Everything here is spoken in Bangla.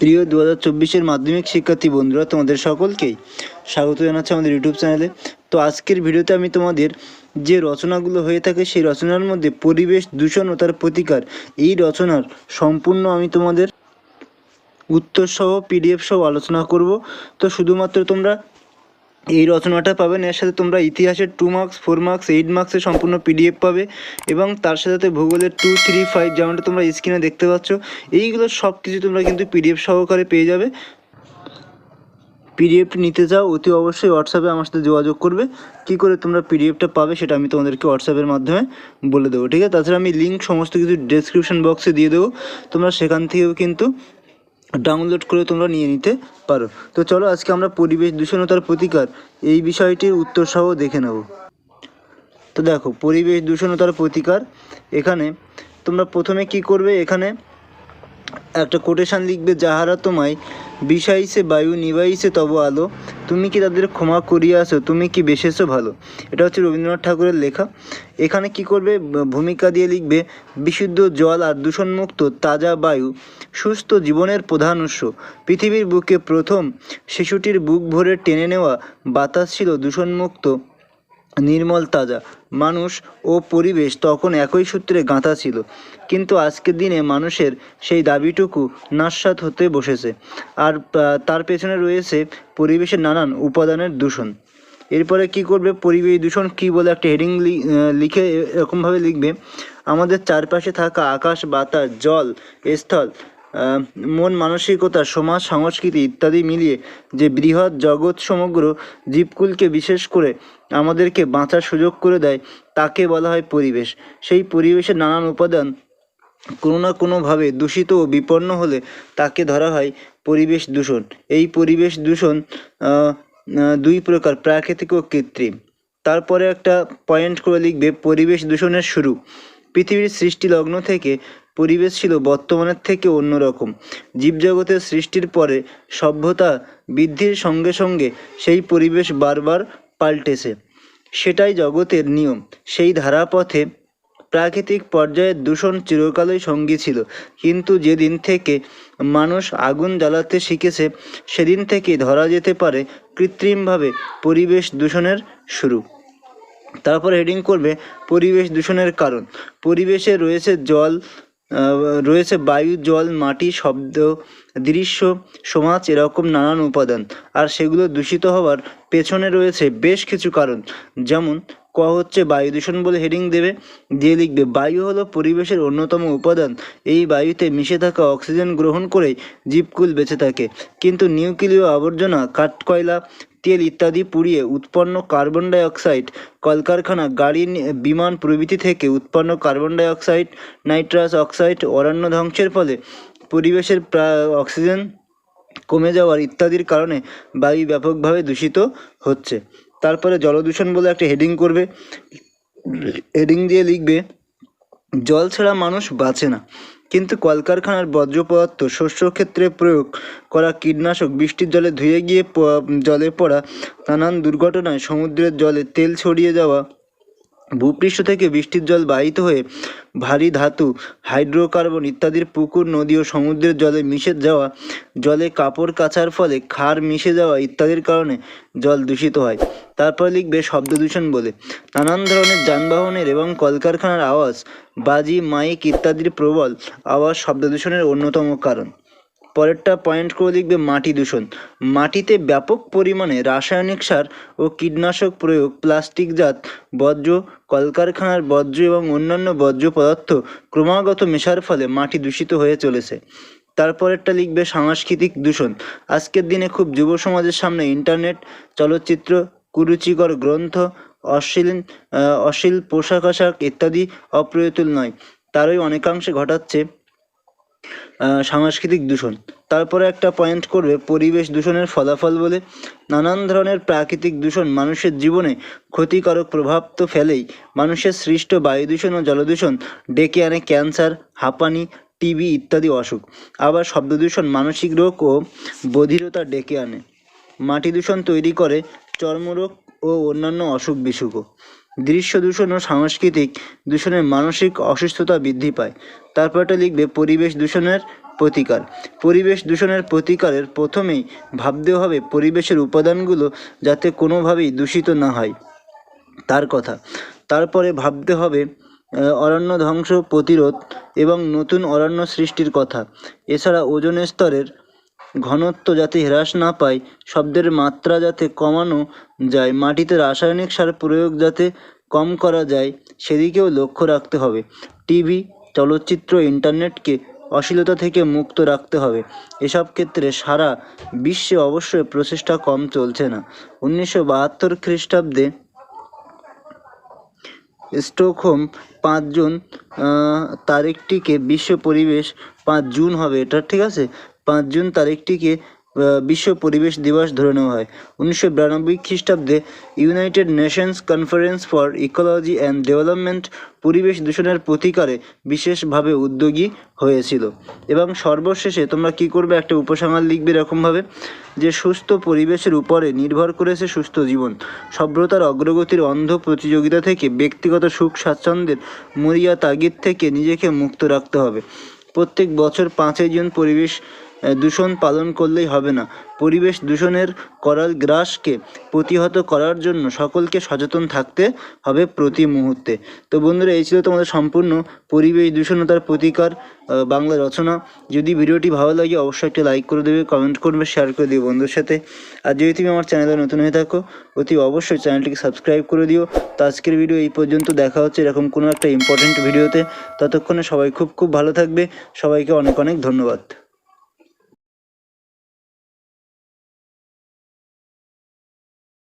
প্রিয় দু হাজার চব্বিশের মাধ্যমিক শিক্ষার্থী বন্ধুরা, তোমাদের সকলকেই স্বাগত জানাচ্ছি আমাদের ইউটিউব চ্যানেলে। তো আজকের ভিডিওতে আমি তোমাদের যে রচনাগুলো হয়ে থাকে, সেই রচনার মধ্যে পরিবেশ দূষণ ও তার প্রতিকার, এই রচনার সম্পূর্ণ আমি তোমাদের উত্তরসহ পিডিএফ সহ আলোচনা করব। তো শুধুমাত্র তোমরা এই রচনাটা পাবেন এর সাথে তোমরা ইতিহাসের two marks four marks eight মার্কসের সম্পূর্ণ পিডিএফ পাবে এবং তার সাথে ভূগোলের টু থ্রি ফাইভ যেমনটা তোমরা স্ক্রিনে দেখতে পাচ্ছ, এইগুলো সব কিছু তোমরা কিন্তু পিডিএফ সহকারে পেয়ে যাবে। পিডিএফটি নিতে চাও, অতি অবশ্যই হোয়াটসঅ্যাপে আমার সাথে যোগাযোগ করবে। কী করে তোমরা পিডিএফটা পাবে সেটা আমি তোমাদেরকে হোয়াটসঅ্যাপের মাধ্যমে বলে দেবো, ঠিক আছে? তাছাড়া আমি লিঙ্ক সমস্ত কিছু ডেসক্রিপশন বক্সে দিয়ে দেবো। তোমরা সেখান থেকেও কিন্তু ডাউনলোড করে তোমরা নিয়ে নিতে পারো। তো চলো আজকে আমরা পরিবেশ দূষণতার প্রতিকার এই বিষয়টির উত্তরসহ দেখে নেব। তো দেখো, পরিবেশ দূষণতার প্রতিকার। এখানে তোমরা প্রথমে কি করবে? এখানে একটা কোটেশান লিখবে, যাহারা তোমায় বিষাইছে, বায়ু নিবাইছে, তব আলো। তুমি কি তাদের ক্ষমা করিয়াছো তুমি কি বেসেছো ভালো? এটা হচ্ছে রবীন্দ্রনাথ ঠাকুরের লেখা। এখানে কি করবে? ভূমিকা দিয়ে লিখবে, বিশুদ্ধ জল আর দূষণমুক্ত তাজা বায়ু, সুস্থ জীবনের প্রধান উৎস। পৃথিবীর বুকে প্রথম শিশুটির বুক ভরে টেনে নেওয়া বাতাস ছিল দূষণমুক্ত নির্মল তাজা। মানুষ ও পরিবেশ তখন একই সূত্রে গাঁথা ছিল। কিন্তু আজকের দিনে মানুষের সেই দাবিটুকু নাস্বাত হতে বসেছে। আর তার পেছনে রয়েছে পরিবেশের নানান উপাদানের দূষণ। এরপরে কি করবে পরিবেশ দূষণ? কি বলে একটা হেডিং লিখে এরকমভাবে লিখবে, আমাদের চারপাশে থাকা আকাশ, বাতাস, জল, স্থল মন মানসিকতা, সমাজ, সংস্কৃতি ইত্যাদি মিলিয়ে যে বৃহৎ জগৎ সমগ্র জীবকুলকে বিশেষ করে আমাদেরকে বাঁচার সুযোগ করে দেয়, তাকে বলা হয় পরিবেশ। সেই পরিবেশের নানান উপাদান কোনো না কোনোভাবে দূষিত ও বিপন্ন হলে তাকে ধরা হয় পরিবেশ দূষণ। এই পরিবেশ দূষণ দুই প্রকার, প্রাকৃতিক ও কৃত্রিম। তারপরে একটা পয়েন্ট করে লিখবে, পরিবেশ দূষণের শুরু। পৃথিবীর সৃষ্টি লগ্ন থেকে পরিবেশ ছিল বর্তমানের থেকে অন্যরকম। জীবজগতের সৃষ্টির পরে সভ্যতা বৃদ্ধির সঙ্গে সঙ্গে সেই পরিবেশ বারবার পাল্টেছে। সেটাই জগতের নিয়ম। সেই ধারাপথে প্রাকৃতিক পর্যায়ে দূষণ চিরকালই সঙ্গী ছিল। কিন্তু যেদিন থেকে মানুষ আগুন জ্বালাতে শিখেছে, সেদিন থেকে ধরা যেতে পারে কৃত্রিমভাবে পরিবেশ দূষণের শুরু। তারপর হেডিং করবে পরিবেশ দূষণের কারণ। পরিবেশে রয়েছে জল রয়েছে বায়ু, জল, মাটি, শব্দ, দৃশ্য, সমাজ, এরকম নানান উপাদান। আর সেগুলো দূষিত হওয়ার পেছনে রয়েছে বেশ কিছু কারণ। যেমন, ক হচ্ছে বায়ু দূষণ বলে হেডিং দেবে, দিয়ে লিখবে, বায়ু হলো পরিবেশের অন্যতম উপাদান। এই বায়ুতে মিশে থাকা অক্সিজেন গ্রহণ করেই জীবকুল বেঁচে থাকে। কিন্তু নিউক্লিয় আবর্জনা, কাঠকয়লা তেল ইত্যাদি পুড়িয়ে উৎপন্ন কার্বন ডাই অক্সাইড কলকারখানা, গাড়ি, বিমান প্রভৃতি থেকে উৎপন্ন carbon dioxide nitrous oxide অরণ্য ধ্বংসের ফলে পরিবেশের প্রা- অক্সিজেন কমে যাওয়ার ইত্যাদির কারণে বায়ু ব্যাপকভাবে দূষিত হচ্ছে। তারপরে জলদূষণ বলে একটা হেডিং করবে। হেডিং দিয়ে লিখবে, জল ছাড়া মানুষ বাঁচে না। কিন্তু কলকারখানার বর্জ্য পদার্থ শস্য ক্ষেত্রে প্রয়োগ করা কীটনাশক বৃষ্টির জলে ধুয়ে গিয়ে জলে পড়া নানান দুর্ঘটনায় সমুদ্রের জলে তেল ছড়িয়ে যাওয়া ভূপৃষ্ঠ থেকে বৃষ্টির জল বাহিত হয়ে ভারী ধাতু, হাইড্রোকার্বন ইত্যাদির পুকুর, নদী ও সমুদ্রের জলে মিশে যাওয়া, জলে কাপড় কাচার ফলে ক্ষার মিশে যাওয়া ইত্যাদির কারণে জল দূষিত হয়। তারপর লিখবে শব্দ দূষণ বলে। নানান ধরনের যানবাহনের এবং কলকারখানার আওয়াজ, বাজি, মাইক ইত্যাদির প্রবল আওয়াজ শব্দ দূষণের অন্যতম কারণ। পরেরটা পয়েন্ট করে লিখবে মাটি দূষণ। মাটিতে ব্যাপক পরিমাণে রাসায়নিক সার ও কীটনাশক প্রয়োগ প্লাস্টিকজাত বর্জ্য, কলকারখানার বর্জ্য এবং অন্যান্য বর্জ্য পদার্থ ক্রমাগত মেশার ফলে মাটি দূষিত হয়ে চলেছে। তারপরেরটা লিখবে সাংস্কৃতিক দূষণ। আজকের দিনে খুব যুব সমাজের সামনে ইন্টারনেট চলচ্চিত্র, কুরুচিকর গ্রন্থ, অশ্লীল অশ্লীল পোশাক আশাক ইত্যাদি অপ্রয়তুল নয়। তারই অনেকাংশে ঘটাচ্ছে সাংস্কৃতিক দূষণ। তারপরে একটা পয়েন্ট করবে পরিবেশ দূষণের ফলাফল বলে। নানান ধরনের প্রাকৃতিক দূষণ মানুষের জীবনে ক্ষতিকারক প্রভাব তো ফেলেই। মানুষের সৃষ্ট বায়ু দূষণ ও জলদূষণ ডেকে আনে ক্যান্সার, হাঁপানি টিবি ইত্যাদি অসুখ। আবার শব্দ দূষণ মানসিক রোগ ও বধিরতা ডেকে আনে। মাটি দূষণ তৈরি করে চর্মরোগ ও অন্যান্য অসুখ বিসুখও দৃশ্য দূষণ ও সাংস্কৃতিক দূষণের মানসিক অসুস্থতা বৃদ্ধি পায়। তারপরটা লিখবে, পরিবেশ দূষণের প্রতিকার। পরিবেশ দূষণের প্রতিকারের প্রথমেই ভাবতে হবে পরিবেশের উপাদানগুলো যাতে কোনোভাবেই দূষিত না হয়। তার কথা। তারপরে ভাবতে হবে অরণ্য ধ্বংস, প্রতিরোধ এবং নতুন অরণ্য সৃষ্টির কথা। এছাড়া ওজোন স্তরের ঘনত্ব যাতে হ্রাস না পায়, শব্দের মাত্রা যাতে কমানো যায়, মাটিতে রাসায়নিক সার প্রয়োগ যাতে কম করা যায়, সেদিকেও লক্ষ্য রাখতে হবে। টিভি, চলচ্চিত্র, ইন্টারনেটকে অশ্লীলতা থেকে মুক্ত রাখতে হবে। এসব ক্ষেত্রে সারা বিশ্বে অবশ্যই প্রচেষ্টা কম চলছে না। উনিশশো বাহাত্তর খ্রিস্টাব্দে স্টকহোম পাঁচ জুন তারিখটিকে বিশ্ব পরিবেশ পাঁচ জুন হবে, এটা ঠিক আছে? পাঁচ জুন তারিখটিকে বিশ্ব পরিবেশ দিবস ধরে নেওয়া হয়। উনিশশো বিরানব্বই খ্রিস্টাব্দে United Nations Conference for Ecology and Development পরিবেশ দূষণের প্রতিকারে বিশেষভাবে উদ্যোগী হয়েছিল। এবং সর্বশেষে তোমরা কি করবে, একটা উপসংহার লিখবে এরকমভাবে, যে সুস্থ পরিবেশের উপরে নির্ভর করেছে সুস্থ জীবন। সভ্যতার অগ্রগতির অন্ধ প্রতিযোগিতা থেকে ব্যক্তিগত সুখ, স্বাচ্ছন্দ্যের মরিয়া তাগিদ থেকে নিজেকে মুক্ত রাখতে হবে। প্রত্যেক বছর পাঁচই জুন পরিবেশ দূষণ পালন করলেই হবে না। পরিবেশ দূষণের করাল গ্রাসকে প্রতিহত করার জন্য সকলকে সচেতন থাকতে হবে প্রতি মুহূর্তে। তো বন্ধুরা, এই ছিল তোমাদের সম্পূর্ণ পরিবেশ দূষণতার প্রতিকার বাংলা রচনা। যদি ভিডিওটি ভালো লাগে, অবশ্যই একটা লাইক করে দেবে, কমেন্ট করবে, শেয়ার করে দিও বন্ধুর সাথে। আর যদি তুমি আমার চ্যানেলে নতুন হয়ে থাকো, অতি অবশ্যই চ্যানেলটিকে সাবস্ক্রাইব করে দিও। তো আজকের ভিডিও এই পর্যন্ত, দেখা হচ্ছে এরকম কোনো একটা ইম্পর্টেন্ট ভিডিওতে। ততক্ষণে সবাই খুব খুব ভালো থাকবে। সবাইকে অনেক অনেক ধন্যবাদ।